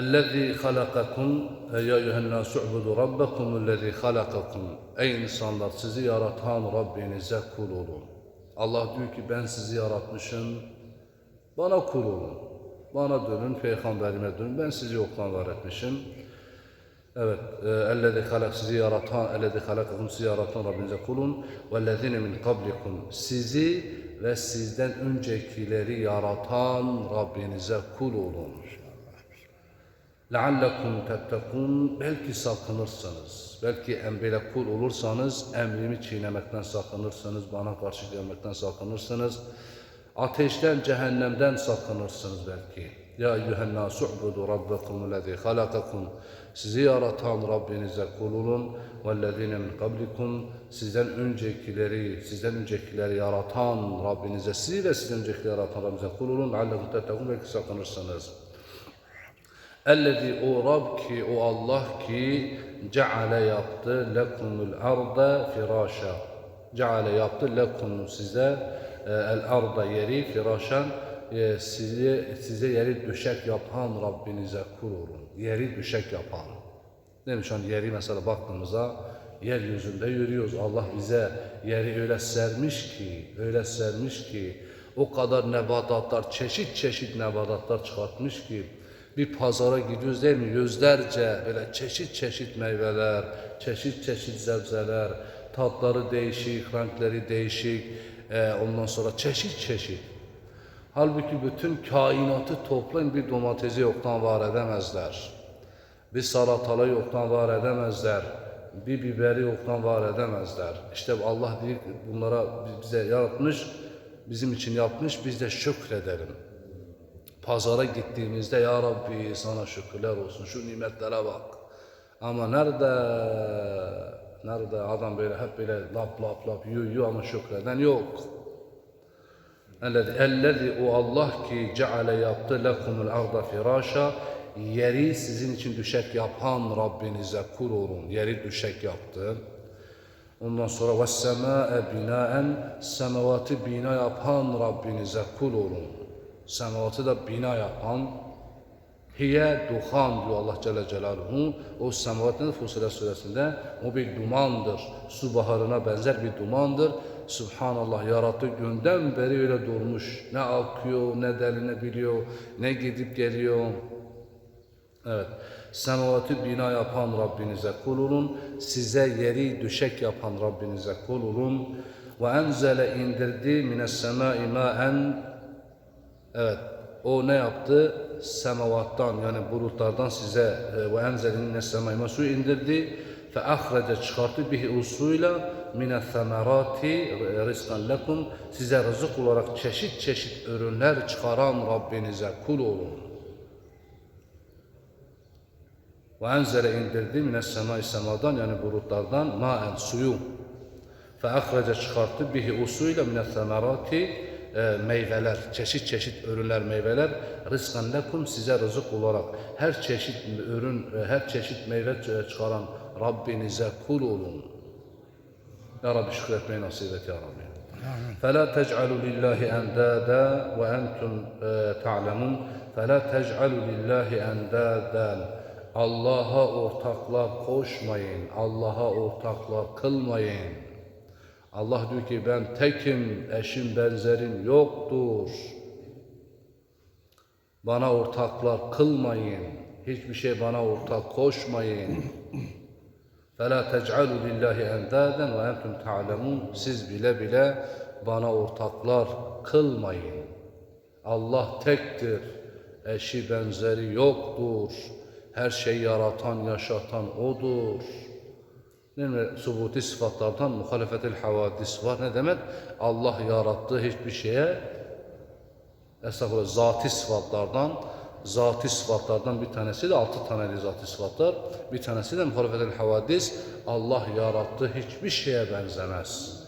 اَلَّذ۪ي خَلَقَكُمْ اَيَّا اَيُّهَا اُعْبُدُوا رَبَّكُمُ الَّذ۪ي خَلَقَكُمْ Ey insanlar sizi yaratan Rabbinize kul olun. Allah diyor ki ben sizi yaratmışım. Bana kul olun. Bana dönün, peygamberime dönün. Ben sizi yoktan var etmişim. Evet, e, ellezî halak sizi yaratan, ellezî halakakum sizi yaratan Rabbinize kulun vellezîne min kablikum sizi ve sizden öncekileri yaratan Rabbinize kul olun. لَعَلَّكُمْ تَتَّقُونَ Belki sakınırsınız. Belki em böyle kul olursanız emrimi çiğnemekten sakınırsınız, bana karşı gelmekten sakınırsınız. Ateşten, cehennemden sakınırsınız belki. Ya eyyühen nasu ubudu rabbakum lezi halakakum. Sizi yaratan Rabbinize kul olun. Vellezine min kablikum. Sizden öncekileri, sizden öncekileri yaratan Rabbinize, sizi ve sizden öncekileri yaratan Rabbinize kul olun. Leallekum tettekun. Belki sakınırsınız. Ellezî o Rab ki, o Allah ki ceale yaptı lekumul arda firâşa. Ceale yaptı lekum size e, el arda yeri firâşan e, size, size yeri düşek yapan Rabbinize kul. Yeri düşek yapan. Demiş an yeri mesela baktığımızda yeryüzünde yürüyoruz. Allah bize yeri öyle sermiş ki, öyle sermiş ki o kadar nebatatlar, çeşit çeşit nebatatlar çıkartmış ki bir pazara gidiyoruz değil mi? Yüzlerce böyle çeşit çeşit meyveler, çeşit çeşit sebzeler, tatları değişik, renkleri değişik, e, ondan sonra çeşit çeşit. Halbuki bütün kainatı toplayın bir domatesi yoktan var edemezler. Bir salatalığı yoktan var edemezler. Bir biberi yoktan var edemezler. İşte Allah ki bunlara bize yaratmış, bizim için yapmış, biz de şükredelim. Pazara gittiğimizde ya Rabbi sana şükürler olsun şu nimetlere bak. Ama nerede nerede adam böyle hep böyle lap lap lap yiyor, yiyor ama şükreden yok. Ellezî o Allah ki ceale yaptı lekumul arda firâşa yeri sizin için düşek yapan Rabbinize kul. Yeri düşek yaptı. Ondan sonra ve semâe binaen semavatı bina yapan Rabbinize kul. Semavatı da bina yapan Hiye duhan diyor Allah Celle Celaluhu. O semavatın Fusilet suresinde o bir dumandır. Su baharına benzer bir dumandır. Subhanallah yarattı günden beri öyle durmuş. Ne akıyor, ne deline biliyor, ne gidip geliyor. Evet. Semavatı bina yapan Rabbinize kul olun. Size yeri düşek yapan Rabbinize kul olun. Ve enzele indirdi mines semai maen Evet. O ne yaptı? Semavattan yani bulutlardan size e, ve enzelin mines semai su indirdi. Fe ahrece çıkarttı bihi usuyla mine semerati rizkan lekum. Size rızık olarak çeşit çeşit ürünler çıkaran Rabbinize kul olun. Ve enzele indirdi mines semai semadan yani bulutlardan maen suyu. Fe ahrece çıkarttı bihi usuyla mine semerati e, meyveler, çeşit çeşit ürünler, meyveler rızkan lekum size rızık olarak her çeşit ürün, e, her çeşit meyve ç- çıkaran Rabbinize kul olun. Ya Rabbi şükretmeyi nasip et ya Rabbi. فلا تجعلوا لله أندادا وأنتم e, تعلمون فلا تجعلوا لله أندادا Allah'a ortaklar koşmayın, Allah'a ortaklar kılmayın. Allah diyor ki ben tekim, eşim benzerim yoktur. Bana ortaklar kılmayın. Hiçbir şey bana ortak koşmayın. فَلَا تَجْعَلُوا لِلّٰهِ اَنْدَادًا وَاَنْتُمْ تَعْلَمُونَ Siz bile bile bana ortaklar kılmayın. Allah tektir. Eşi benzeri yoktur. Her şeyi yaratan, yaşatan O'dur. Değil? Subuti sıfatlardan muhalefetil havadis var. Ne demek? Allah yarattığı hiçbir şeye estağfurullah zati sıfatlardan zati sıfatlardan bir tanesi de altı taneli zati sıfatlar. Bir tanesi de muhalefetil havadis. Allah yarattığı hiçbir şeye benzemez.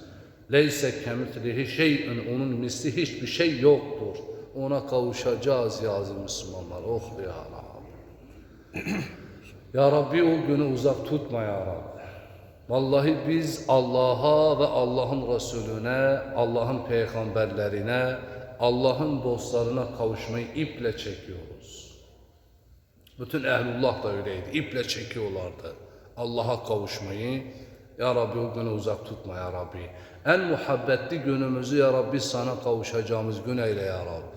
Leyse kemitlihi şeyün onun misli hiçbir şey yoktur. Ona kavuşacağız ya aziz Müslümanlar. Oh ya Rabbi. ya Rabbi o günü uzak tutma ya Rabbi. Vallahi biz Allah'a ve Allah'ın Resulüne, Allah'ın peygamberlerine, Allah'ın dostlarına kavuşmayı iple çekiyoruz. Bütün ehlullah da öyleydi. İple çekiyorlardı. Allah'a kavuşmayı. Ya Rabbi o günü uzak tutma ya Rabbi. En muhabbetli günümüzü ya Rabbi sana kavuşacağımız gün eyle ya Rabbi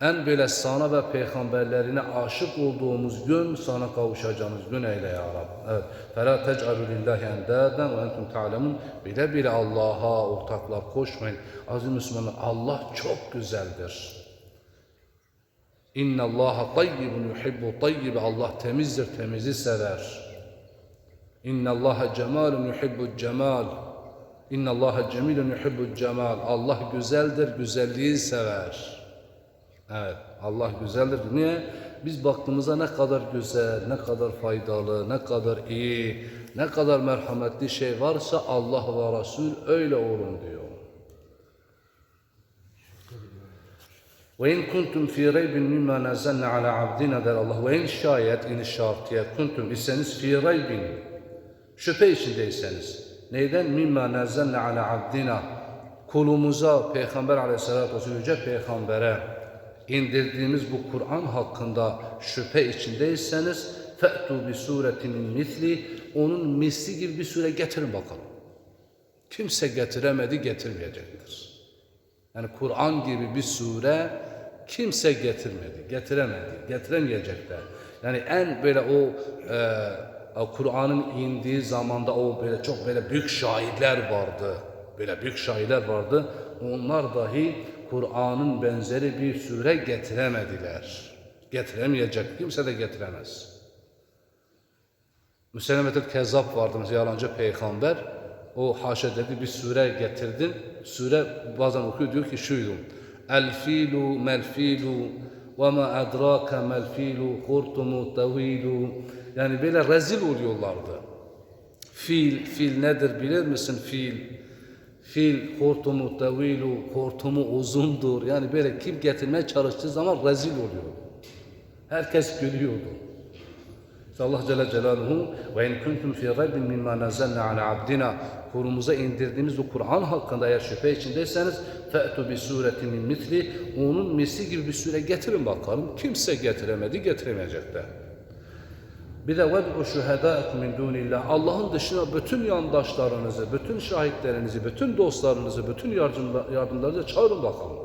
en böyle sana ve peygamberlerine aşık olduğumuz gün sana kavuşacağımız gün eyle ya Rab. Evet. Fela tec'alu lillahi endâden ve entum ta'lemun. Bile bile Allah'a ortaklar koşmayın. Aziz Müslümanlar Allah çok güzeldir. İnne Allaha tayyibun yuhibbu tayyibi. Allah temizdir, temizi sever. İnne Allaha cemalun yuhibbu cemal. İnne Allaha cemilun yuhibbu cemal. Allah güzeldir, güzelliği sever. Evet, Allah güzeldir. Niye? Biz baktığımızda ne kadar güzel, ne kadar faydalı, ne kadar iyi, ne kadar merhametli şey varsa Allah ve Resul öyle olun diyor. وإن كنتم في ريب مما نزلنا على عبدنا der Allah. Ve in şayet in şartiye kuntum iseniz fi reybin şüphe içindeyseniz neyden mimma nazzalna ala abdina kulumuza peygamber aleyhissalatü vesselam yüce peygambere indirdiğimiz bu Kur'an hakkında şüphe içindeyseniz fe'tu bi suretinin misli onun misli gibi bir sure getirin bakalım. Kimse getiremedi getirmeyecektir. Yani Kur'an gibi bir sure kimse getirmedi, getiremedi, getiremeyecekler. Yani en böyle o e, Kur'an'ın indiği zamanda o böyle çok böyle büyük şairler vardı. Böyle büyük şairler vardı. Onlar dahi Kur'an'ın benzeri bir sure getiremediler. Getiremeyecek, kimse de getiremez. Müsellemetül Kezzap vardı mesela yalancı peygamber. O haşa dedi bir sure getirdin. Sure bazen okuyor diyor ki şuydu. El filu mel filu ve ma adraka mel filu kurtumu tavilu. Yani böyle rezil oluyorlardı. Fil, fil nedir bilir misin fil? Fil hortumu tavilu, hortumu uzundur. Yani böyle kim getirmeye çalıştığı zaman rezil oluyordu. Herkes gülüyordu. İşte Allah Celle Celaluhu ve in kuntum fi raybin mimma nazzalna ala abdina kulumuza indirdiğimiz bu Kur'an hakkında eğer şüphe içindeyseniz fe'tu bi suretin min misli onun misli gibi bir sure getirin bakalım. Kimse getiremedi, getiremeyecek de. Bir de ved'u şuhedâekum min dûnillah. Allah'ın dışına bütün yandaşlarınızı, bütün şahitlerinizi, bütün dostlarınızı, bütün yardımlarınızı çağırın bakalım.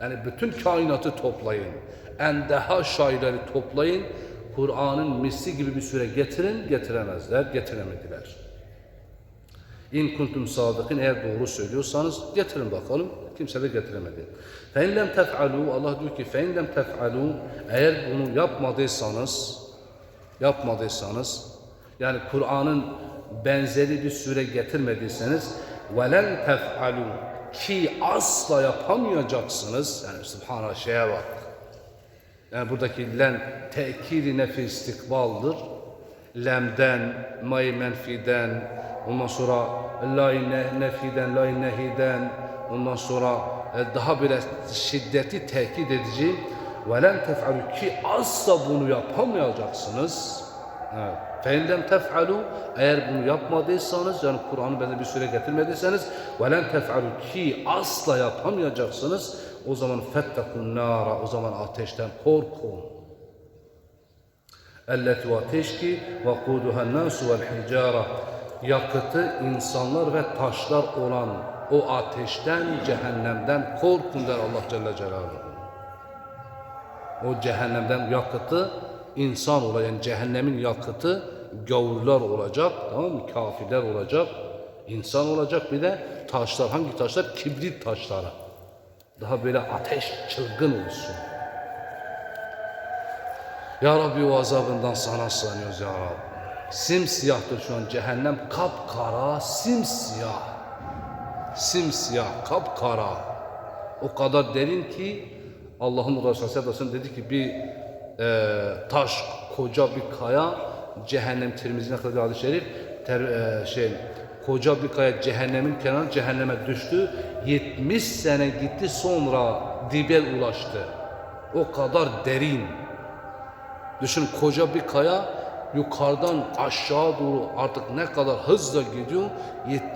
Yani bütün kainatı toplayın. Endeha şairleri toplayın. Kur'an'ın misli gibi bir süre getirin, getiremezler, getiremediler. İn kuntum sadıkın eğer doğru söylüyorsanız getirin bakalım. Kimse de getiremedi. Fe in lem Allah diyor ki fe in lem eğer bunu yapmadıysanız yapmadıysanız yani Kur'an'ın benzeri bir süre getirmediyseniz velen tef'alu ki asla yapamayacaksınız. Yani subhana şeye bak. Yani buradaki len tekiri nefi istikbaldır. Lemden, may menfiden, ondan sonra lay ne, nefiden, lay nehiden, ondan sonra e, daha böyle şiddeti tekit edici وَلَنْ تَفْعَلُوا ki asla bunu yapamayacaksınız. Evet. فَاِنْ tef'alu eğer bunu yapmadıysanız yani Kur'an'ı benzer bir süre getirmediyseniz وَلَنْ تَفْعَلُوا ki asla yapamayacaksınız o zaman فَتَّقُوا nara o zaman ateşten korkun. اَلَّتِ ateş ki وَقُودُهَا النَّاسُ وَالْحِجَارَةِ yakıtı insanlar ve taşlar olan o ateşten, cehennemden korkun der Allah Celle Celaluhu. O cehennemden yakıtı insan olacak. Yani cehennemin yakıtı gavurlar olacak, tamam mı? Kafirler olacak, insan olacak bir de taşlar. Hangi taşlar? Kibrit taşları. Daha böyle ateş çılgın olsun. Ya Rabbi o azabından sana sığınıyoruz ya Rabbi. Simsiyahtır şu an cehennem kapkara, simsiyah. Simsiyah, kapkara. O kadar derin ki Allah'ın Resulü sallallahu dedi ki bir e, taş, koca bir kaya cehennem Tirmizi'ne kadar hadis-i şerif ter, e, şey koca bir kaya cehennemin kenarı cehenneme düştü. 70 sene gitti sonra dibe ulaştı. O kadar derin. Düşün koca bir kaya yukarıdan aşağı doğru artık ne kadar hızla gidiyor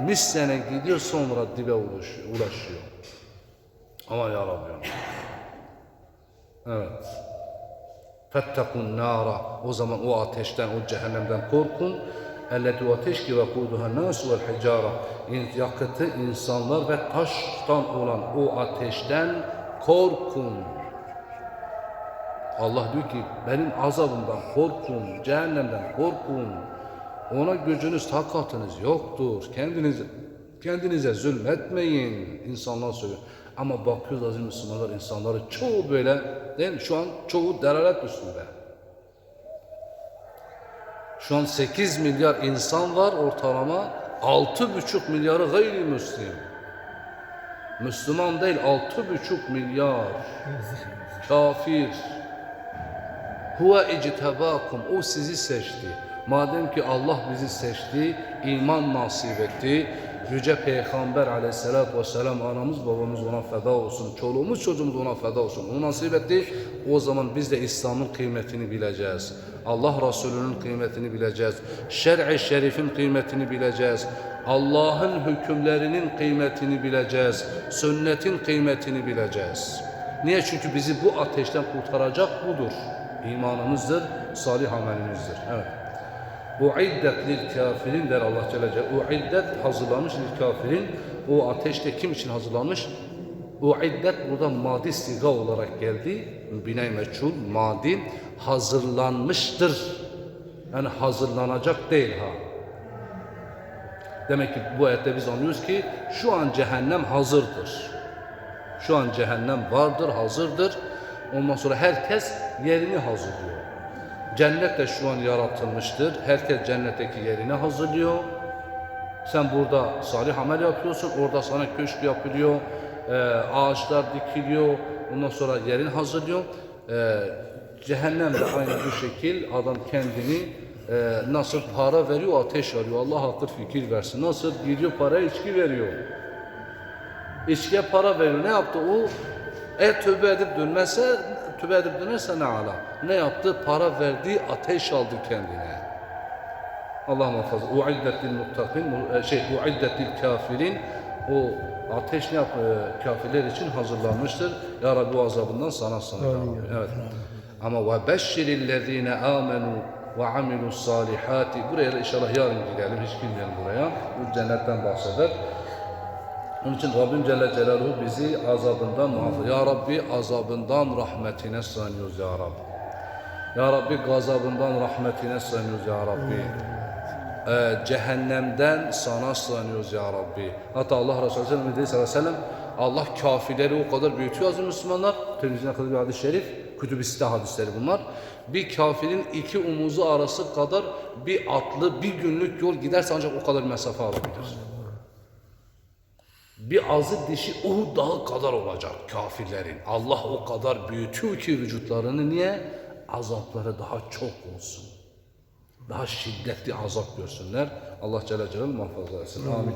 70 sene gidiyor sonra dibe ulaşıyor. ulaşıyor. Aman ya Rabbi. Evet. Fettekun nara. O zaman o ateşten, o cehennemden korkun. Elleti ateş ki vekuduha nasu vel hicara. Yakıtı insanlar ve taştan olan o ateşten korkun. Allah diyor ki benim azabımdan korkun, cehennemden korkun. Ona gücünüz, takatınız yoktur. Kendinize, kendinize zulmetmeyin. İnsanlar söylüyor. Ama bakıyoruz aziz Müslümanlar insanları çoğu böyle değil mi? Şu an çoğu delalet üstünde. Şu an 8 milyar insan var ortalama. 6,5 milyarı gayrimüslim. Müslüman değil 6,5 milyar. Kafir. Huve ictebakum. O sizi seçti. Madem ki Allah bizi seçti, iman nasip etti. Yüce Peygamber aleyhissalatü vesselam anamız babamız ona feda olsun. Çoluğumuz çocuğumuz ona feda olsun. Onu nasip etti. O zaman biz de İslam'ın kıymetini bileceğiz. Allah Resulü'nün kıymetini bileceğiz. Şer'i şerifin kıymetini bileceğiz. Allah'ın hükümlerinin kıymetini bileceğiz. Sünnetin kıymetini bileceğiz. Niye? Çünkü bizi bu ateşten kurtaracak budur. İmanımızdır, salih amelimizdir. Evet. Uiddet lil kafirin der Allah Celle Celaluhu. Uiddet hazırlanmış lil kafirin. O ateşte kim için hazırlanmış? Uiddet burada madi siga olarak geldi. Bine meçhul, madi hazırlanmıştır. Yani hazırlanacak değil ha. Demek ki bu ayette biz anlıyoruz ki şu an cehennem hazırdır. Şu an cehennem vardır, hazırdır. Ondan sonra herkes yerini hazırlıyor. Cennet de şu an yaratılmıştır. Herkes cennetteki yerini hazırlıyor. Sen burada salih amel yapıyorsun, orada sana köşk yapılıyor, e, ağaçlar dikiliyor, ondan sonra yerin hazırlıyor. E, cehennem de aynı bu şekil adam kendini e, nasıl para veriyor, ateş arıyor. Allah akıl fikir versin. Nasıl gidiyor para içki veriyor. İçkiye para veriyor. Ne yaptı o? Eğer tövbe edip dönmezse, tövbe edip dönerse ne ala? Ne yaptı? Para verdi, ateş aldı kendine. Allah muhafaza. Uiddet lil muttakin, mu- e, şey, uiddet lil kafirin. O ateş ne yap, e, kafirler için hazırlanmıştır. Ya Rabbi o azabından sana sana. Evet. Ama ve beşşirillezine amenu ve amilus salihati. Buraya inşallah yarın gidelim. Hiç girmeyelim buraya. Bu cennetten bahseder. Onun için Rabbim Celle Celaluhu bizi azabından muhafaza. Ya Rabbi azabından rahmetine sığınıyoruz ya Rabbi. Ya Rabbi gazabından rahmetine sığınıyoruz ya Rabbi. Ee, cehennemden sana sığınıyoruz ya Rabbi. Hatta Allah Resulü Sallallahu aleyhi ve sellem Allah kafirleri o kadar büyütüyor aziz Müslümanlar. Tirmizi'ne kadar bir hadis-i şerif. Kütüb-i Sitte hadisleri bunlar. Bir kafirin iki omuzu arası kadar bir atlı bir günlük yol giderse ancak o kadar mesafe alabilir. Bir azı dişi Uhud dağı kadar olacak kafirlerin. Allah o kadar büyütüyor ki vücutlarını niye? Azapları daha çok olsun. Daha şiddetli azap görsünler. Allah Celle Celaluhu muhafaza etsin. Amin.